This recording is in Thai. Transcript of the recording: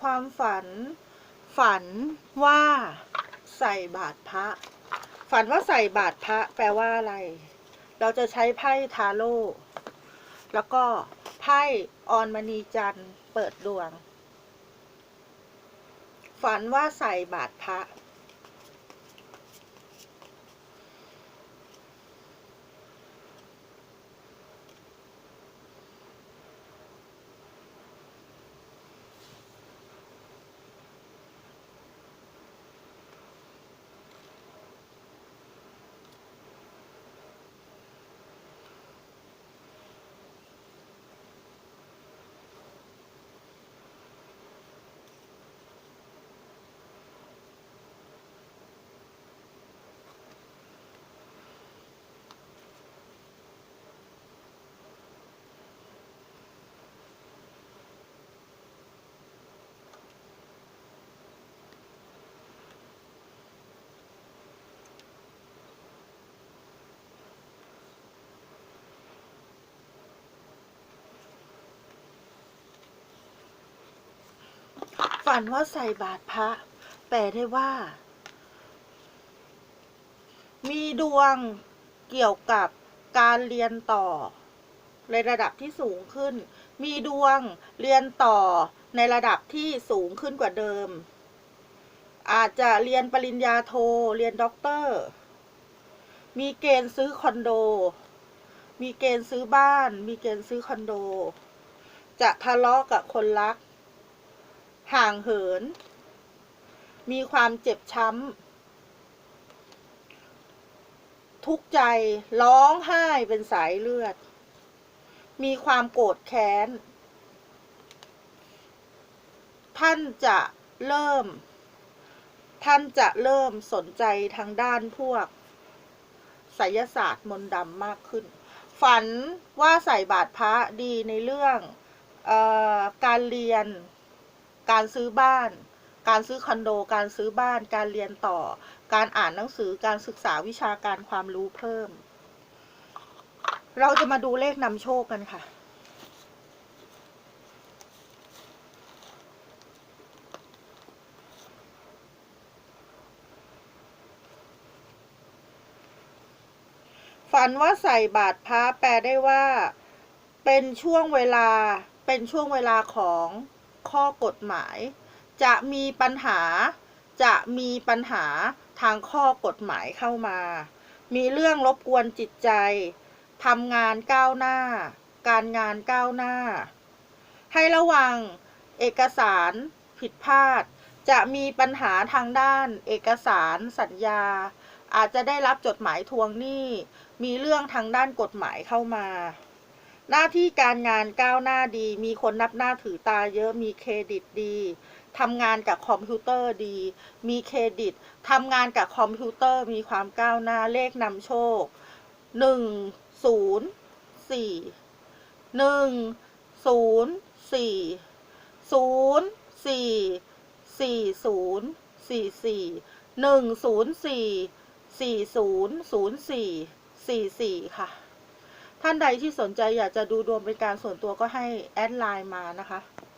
ความฝัน ฝันว่าใส่บาตรพระ ฝันว่าใส่บาตรพระแปลว่าอะไร เราจะใช้ไพ่ทาโร่แล้วก็ไพ่ออนมณีจันทร์เปิดดวง ฝันว่าใส่บาตรพระ ฝันว่าใส่บาตรพระ แปลได้ว่า มีดวงเกี่ยวกับการเรียนต่อ ในระดับที่สูงขึ้น มีดวงเรียนต่อในระดับที่สูงขึ้นกว่าเดิม อาจจะเรียนปริญญาโท เรียนด็อกเตอร์ มีเกณฑ์ซื้อคอนโด มีเกณฑ์ซื้อบ้าน มีเกณฑ์ซื้อคอนโด จะทะเลาะกับคนรัก ห่างเหิน มีความเจ็บช้ำ ทุกใจร้องไห้เป็นสายเลือด มีความโกรธแค้น ท่านจะเริ่ม ท่านจะเริ่มสนใจทางด้านพวกไสยศาสตร์มนต์ดำมากขึ้น ฝันว่าใส่บาตรพระดีในเรื่องออการเรียน การซื้อบ้าน การซื้อคอนโด การซื้อบ้าน การเรียนต่อ การอ่านหนังสือ การศึกษาวิชาการความรู้เพิ่ม เราจะมาดูเลขนำโชคกันค่ะ ฝันว่าใส่บาตรพระแปลได้ว่า เป็นช่วงเวลา เป็นช่วงเวลาของ ข้อกฎหมาย จะมีปัญหา จะมีปัญหาทางข้อกฎหมายเข้ามา มีเรื่องรบกวนจิตใจทำงานก้าวหน้า การงานก้าวหน้า ให้ระวังเอกสารผิดพลาด จะมีปัญหาทางด้าน เอกสารสัญญา อาจจะได้รับจดหมายทวงหนี้ มีเรื่องทางด้านกฎหมายเข้ามา หน้าที่การงานก้าวหน้าดี มีคนนับหน้าถือตาเยอะ มีเครดิตดีทำงานกับคอมพิวเตอร์ดี มีเครดิตทำงานกับคอมพิวเตอร์มีความก้าวหน้าเลขนำโชคหนึ่งศูนย์สี่หนึ่งศูนย์สี่ศูนย์สี่สี่ศูนย์สี่สี่หนึ่งศูนย์สี่สี่ศูนย์ศูนย์สี่สี่สี่ค่ะ ท่านใดที่สนใจอยากจะดูดวงเป็นการส่วนตัวก็ให้แอดไลน์มานะคะ